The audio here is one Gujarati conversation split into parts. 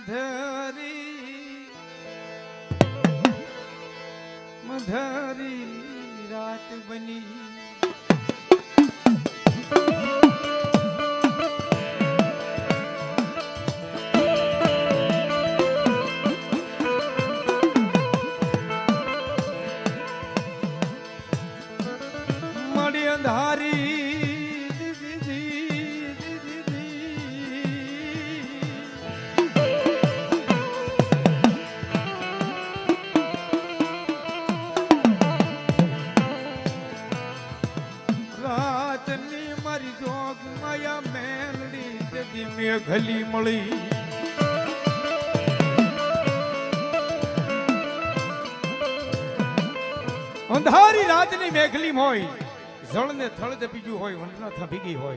મધરી મધરી રાત બની મેઘલી હોય જળ ને થળ બીજું હોય વંટના થપીગી હોય.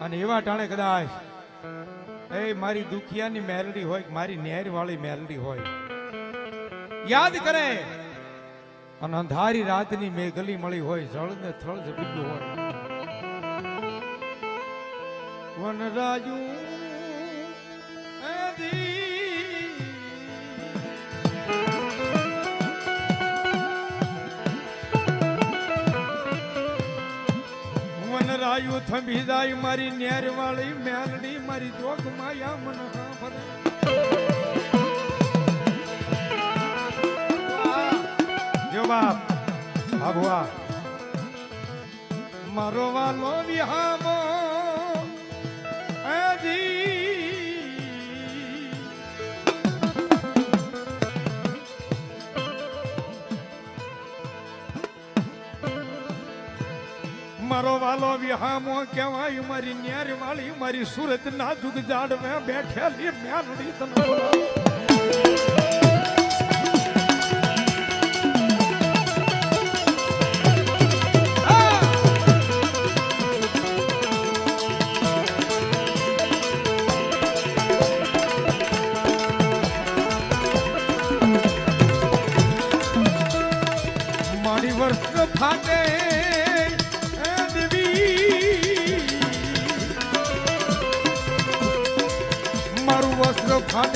અને એવા ટાણે કદાચ, એ મારી દુખિયાની મેલડી હોય મારી નેર વાળી મેલડી હોય. યાદ કરે, અને અંધારી રાતની મેઘલી મળી હોય જળ ને થળ બીજું હોય. વનરાજુ વનરાયુ થંભી જાય, મારી નેર વાળી મેલડી, મારી જોગ માયા મન જો બાપ ભાગવા મારો વાલો વિહામો વાલો વિહામો કહેવાય મારી ન્યાર વાળી મારી સુરત નાજુક જાડવે બેઠેલી મેરડી તમે બોલાવું.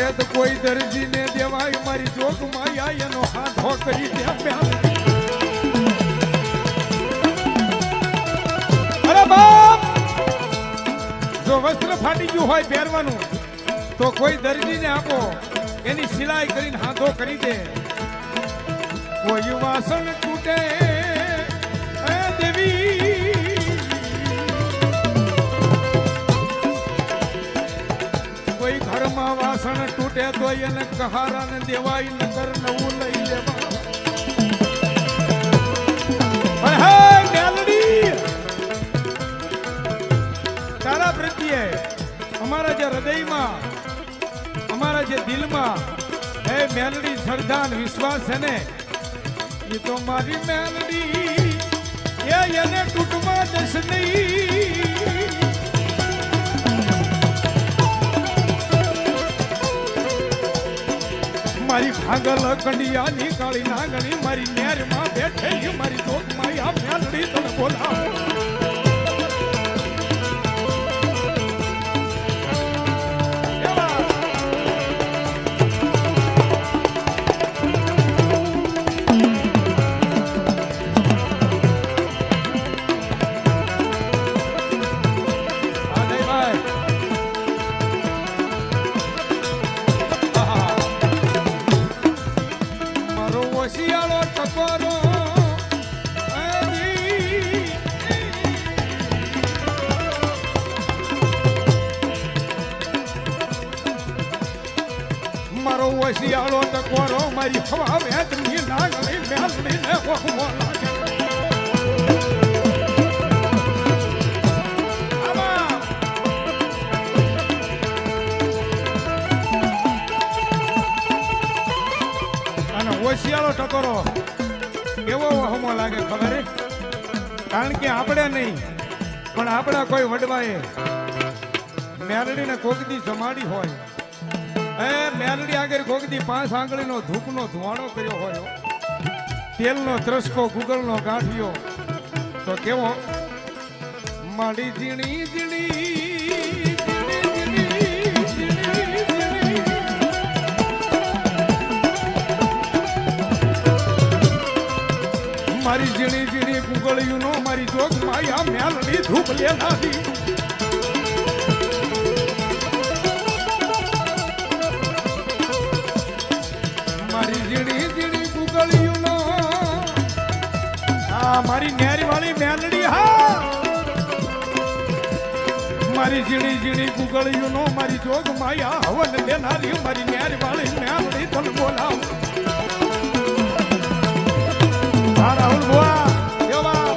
તો કોઈ દરજીને દેવાય મારી જોગ માયા એનો હાથો કરી જો વસ્ત્ર ફાટી ગયું હોય પહેરવાનું, તો કોઈ દરજીને આપો, એની સિલાઈ કરીને હાથો કરી દે. કોઈ વાસણ તૂટે વાસણ તૂટે તો એને કહારાને દેવાય નગર નવું લઈ લેવા. પ્રત્યે અમારા જે હૃદયમાં, અમારા જે દિલમાં હે મેલડી, શ્રદ્ધા વિશ્વાસ છે ને, એ તો મારી મેલડી. એ એને તૂટવા જશ નહીં. મારી ભાગલ કંડિયાની કાળી નાગણી મારી નેરમાં બેઠેલી મારી દોતમાં આ મેલડી તને બોલાવ. હવા વેદની નાગણી ને વહવો લાગે અને હોશિયારો ટકોરો. કેવો વહમો લાગે ખબર કારણ કે આપણે નહીં, પણ આપણા કોઈ વડવાએ મેરડીને કોકદી જમાડી હોય. એ મેલડી આગળ ખોગદી પાંચ આંગળીનો ધૂપનો ધુવાડો કર્યો હોય, તેલનો ત્રસકો, ગુગલનો ગાંઠિયો. તો કેવો? માડી ઝીણી ઝીણી મારી ઝીણી ઝીણી ગુગળ્યું નો મારી જોગ માયા મેલડી ધૂપ લેલા લેનારી મારી ઝીણી ઝીણી કુગળિયું નો મારી જોગ માયા. હવન લેનારી મારી નેરી વાળી મેલડી તન બોલાવ રાહુલ ભુવા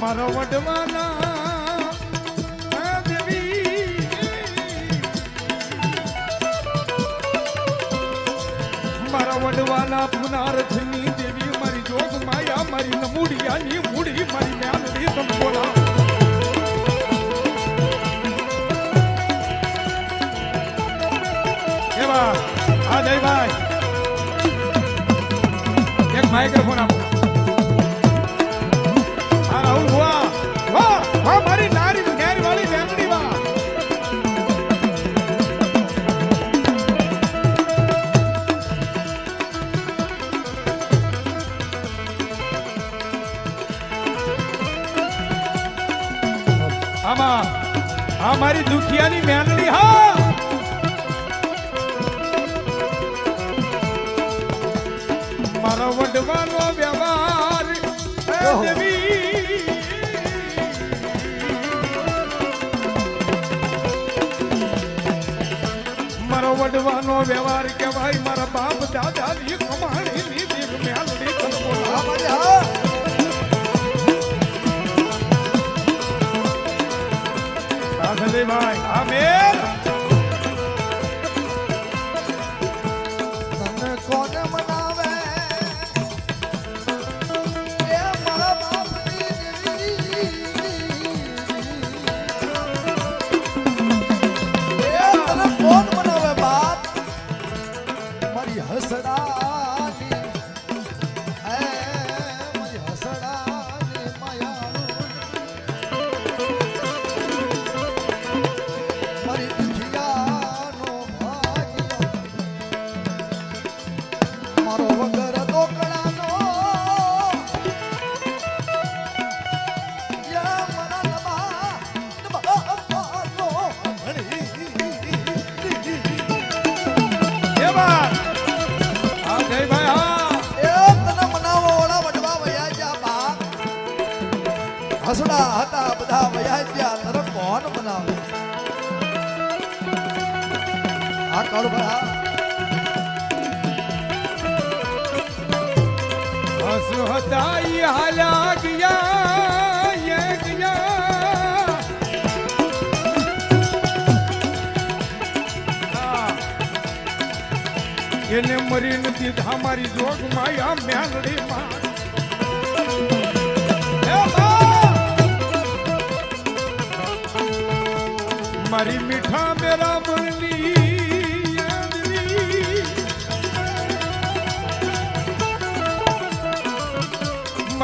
મારો વડવાના માઇક્રોફોન આપો. આ રાહુલ ભુવા વાહ વાહ મારી નારી નેરી વાળી બેંગડી વાહ આમાં, આ મારી દુખિયાની મેલડી મારો વડવાનો વ્યવહાર કહેવાય મારા બાપ દાદાની કમાણીની દીવ મેલડી બોલા હા મારી આ કાળુ ભરા એને મરી નથી ધામારી જોગ માયા મ્યાંગડી માં મારી મીઠા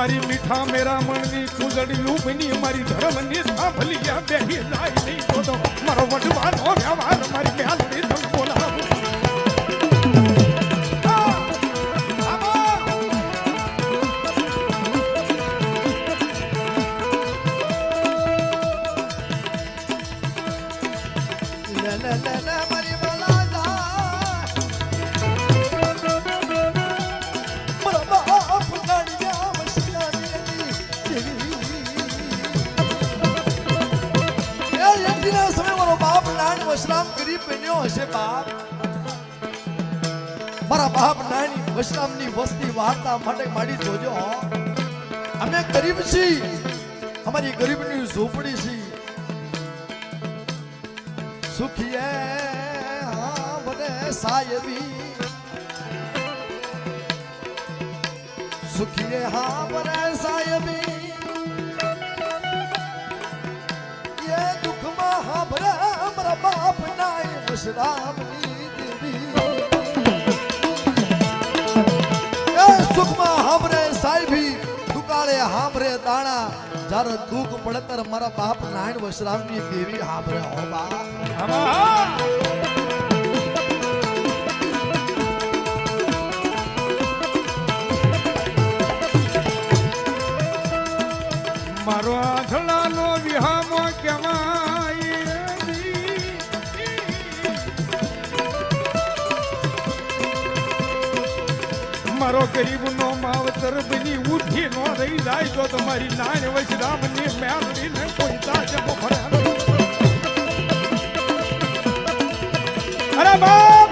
મારી મીઠા મેરા મણની કુદડી લૂપની મારી ધર્મની સાંભલિયા બેહી જાય નહીં તો મારો વડવાનો વ્યવહાર મારી મેલડી મારા બાપ નાની વસરામની વસ્તી વાર્તા માટે માડી જોજો. અમે ગરીબ છીએ. અમારી ગરીબની ઝૂંપડી છે. સુખીએ, હા, મને સાયબી સુખીએ, હા, મને સાયબી એ દુઃખમાં હા ભરે અમારા બાપ નાય વસરામની હાંભરે દાણા જ્યારે દુઃખ ત્યારે મારા બાપ નારાયણ વશરામની દેવી હાભરે. હો મારો મારો ગરીબનો માવતર બની ઉઠી નો રહી જાય તો તમારી નાય વૈશ્રામની મેળવીને કોઈ તાજ અરે બાપ!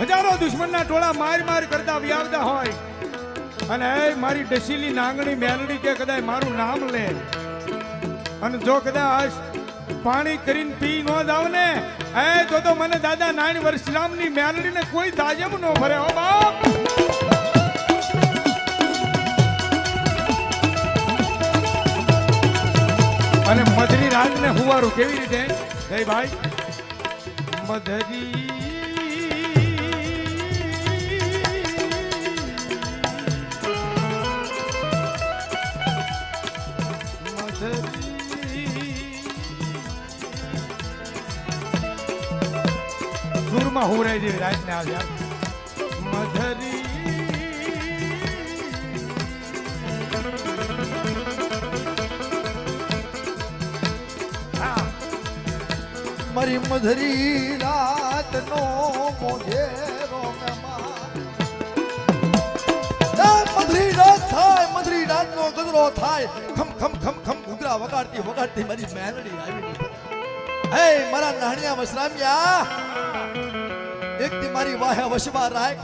હજારો દુશ્મનના ટોળા માર માર કરતા વ્યાવતા હોય. અને મારી ડસીલી નાંગણી મેલડી કે કદાચ મારું નામ લે. અને જો કદાચ પાણી કરીને પી નો જાવ ને. એ તો તો મને દાદા નાની વર્ષ રામની મેલડીને કોઈ દાજબ નો ભરે, હો બાપ. અને મધરી રાતને હુવારું કેવી રીતે? જય ભાઈ. મધરી સુરમાં હુરાઈ જેવી રાતને આવ્યા મધરી. મરી મધરી રાતનો મોઢેરો મહેમાન. મધરી રાત થાય, મધરી રાતનો ગજરો થાય. ખમ ખમ ખમ ખમ, ઘૂઘરા વગાડતી વગાડતી મારી મેલડી આવી હે, મારા નાણિયા વસરામિયા. એક દી મારી વાહે વશમાં રાખ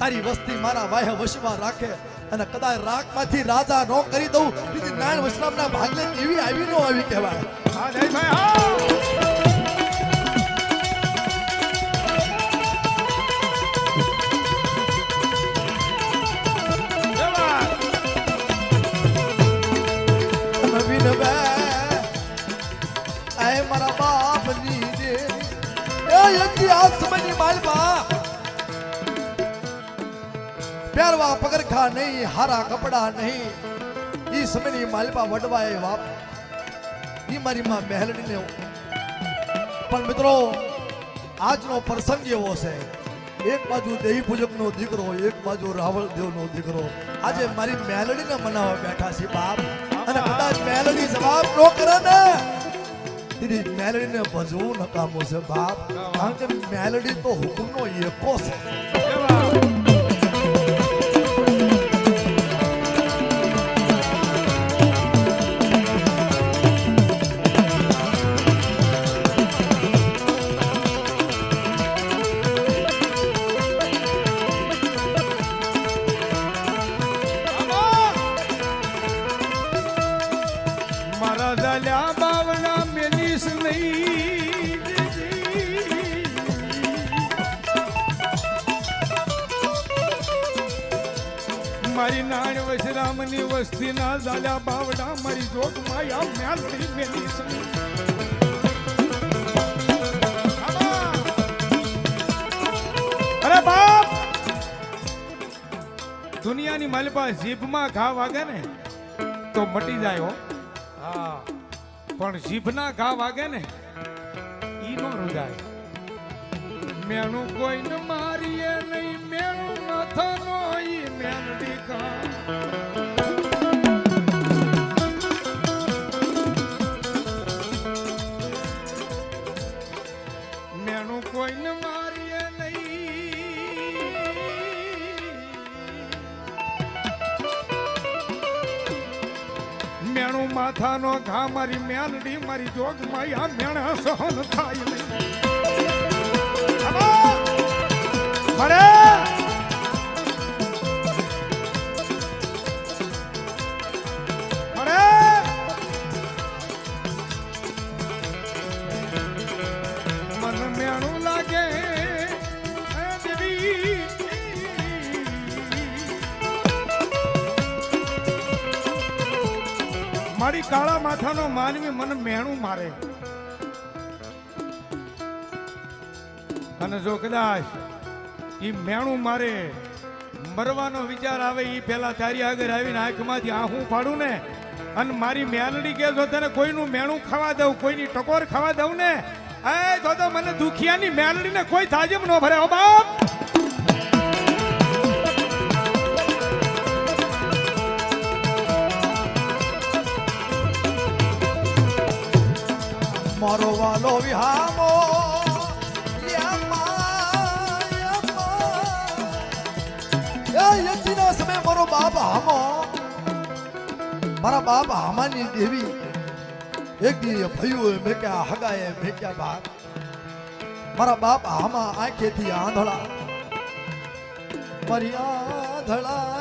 તારી વસ્તી મારા વાહે વશમાં રાખે. અને કદાચ રાખમાંથી રાજા નો કરી દઉં તેથી નારાયણ વસરામના ભાગલે એવી આવી નો આવી કહેવાય. પગરખા નહીં, હારા કપડા નહીં. ઈ સમયની માલમાં વડવાય બાપ ઈ મારી માં મહેલડીને પણ મિત્રો, આજનો પ્રસંગ એવો છે. એક બાજુ દેવી પૂજકનો દીકરો, એક બાજુ રાવળ દેવનો દીકરો. આજે મારી મેલડીને મનાવવા બેઠા છે બાપ. અને કદાચ મેલડી જવાબ નો કરે ને તેની મેલડીને ભજવું નકામું છે બાપ. કારણ કે મેલડી તો હુકમનો એકો છે. નાણ વજરામની વસ્તીના દાદા બાવડા મારી જોગ માયા મેલડી મેલી અરે બાપ! દુનિયાની મલબા જીભમાં ઘા વાગે ને તો મટી જાય હો. હા. પણ જીભના ઘા વાગે ને ઈ નો રૂજાય મેણું કોઈને મારીએ નહીં મેણું માથાનો ઈ માથાનો ઘા મારી મેલડી મારી જોગ માયા મેણા સહન થાય નહીં. કાળા માથાનો માનવી મને મેણું મારે. અને જો કદાચ એ મેણું મારે, મરવાનો વિચાર આવે એ પેલા તારી આગળ આવીને આંખમાંથી આહું પાડું ને, અને મારી મેલડી કે જો તને કોઈનું મેણું ખાવા દઉં, કોઈની ટકોર ખાવા દઉં ને? એ તો મને દુખિયાની મેલડીને કોઈ તાજમ ન ભરે ઓ બાપ! મારો વાલો વિહામો યતિના સમયે મારો બાપ હામો. મારા બાપ હામાની દેવી. એક દી ભયું મેં ક્યાં હગાએ મેં ક્યાં બાપ. મારા બાપ હામા આંખેથી આંધળા. મારી આંધળાની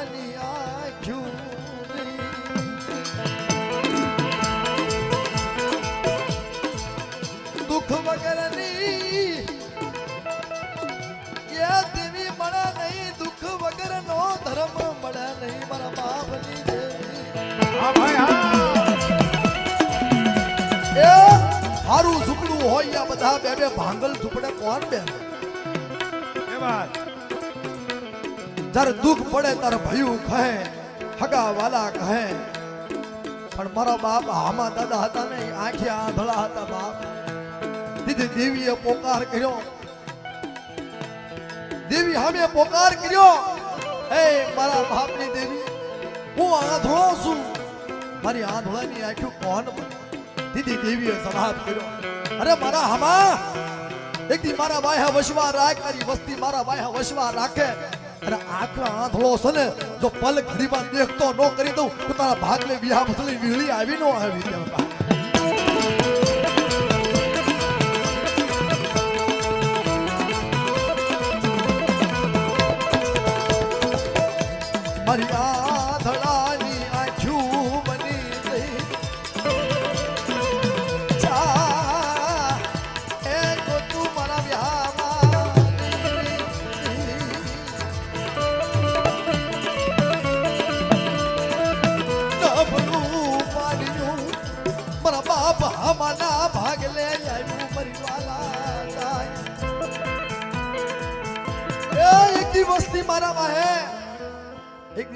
બધા બે બે ભાંગલ ઝૂંપડે કોણ બે એ જ્યારે દુઃખ પડે ત્યારે ભયું કહે હગા વાલા કહે. પણ મારા બાપ આમાં દાદા હતા ને આંખે આંધળા હતા બાપ. દીદી દેવીએ પોકાર કર્યો. દેવી હામે પોકાર કર્યો. હે મારા બાપની દેવી હું આંધળો છું. મારી આંધળાની આંખ્યું કોણ બને? દીદી દેવીએ જવાબ કર્યો. અરે મારા હમા એક દી મારા વાયા વસવા રાખ મારી વસ્તી મારા વાયા વસવા રાખે અરે આંખ આંધળો છે ને, જો પલ ઘડીમાં દેખતો ન કરી દઉં, તો તારા ભાગલે વિહા મસલી વીળી આવી ન આવી બા. મારી આંધળાની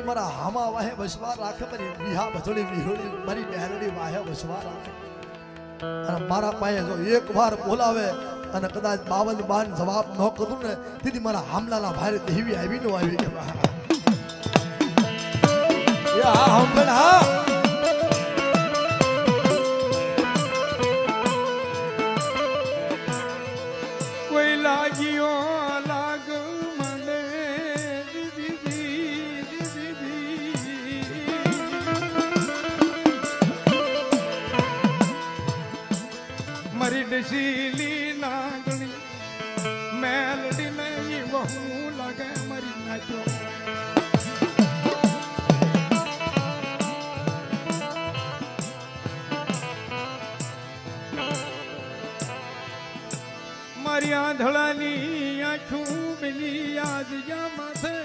મારા હામા વાહે વસવા રાખે મારી વિહા ભજોડી વિહોડી મારી બહેરડી વાહે વસવા રાખે. અને મારા પાસે જો એક વાર બોલાવે અને કદાચ બાવન બાન જવાબ ન કરું ને, તેથી મારા હામલાના ભારે દેવી આવી નો આવી કે હા ડસીલી નાગણી મેલડી નહીં બહુ લાગે મરી નાખ્યો મારી આંધળાની આંખું પેલી યાદ યા માથે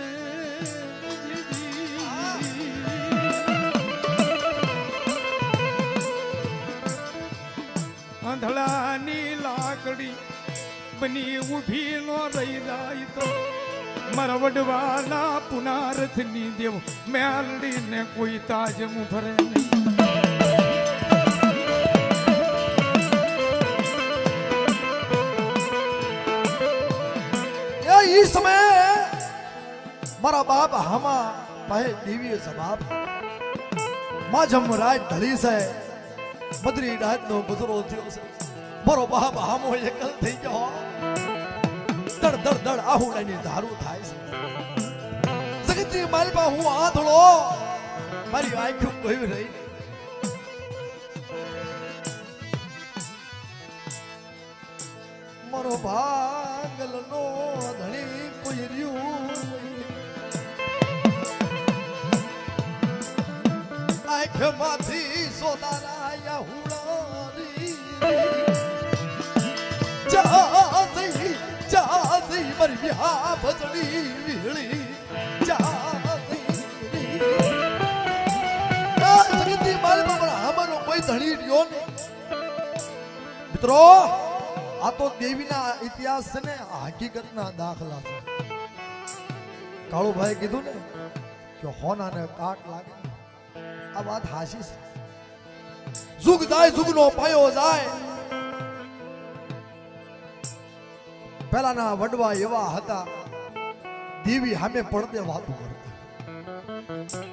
આંધળાની લાકડી બની ઊભી નો રહી જાય તો મારા વડવાના પુનારથની દેવ મેલડીને કોઈ તાજ મુભરે નહીં. ઈ સમયે મારા બાપ હામા ભાઈ દેવીએ જવાબ માજમ રાત ઢળી છે બદરી રાતનો ગુજરો થયો છે. મારો બાપ હામો એકલ થઈ ગયો. દડ દડ દડ આહુડાની ધારું થાય છે. જગતની માલપા હું આંધળો. મારી આંખો કોઈ રહી. મારો ભાગલનો ધણી કોઈ રહ્યું આંખમાંથી સોનારા આ તો દેવીના ઇતિહાસ ને હકીકતના દાખલા કાળુભાઈ કીધું ને કે હોનાને કાટ લાગે. આ વાત હાશી છે. જુગ જાય જુગનો પાયો જાય. પહેલાના વડવા એવા હતા દેવી સામે પડદે વાતો કરતા.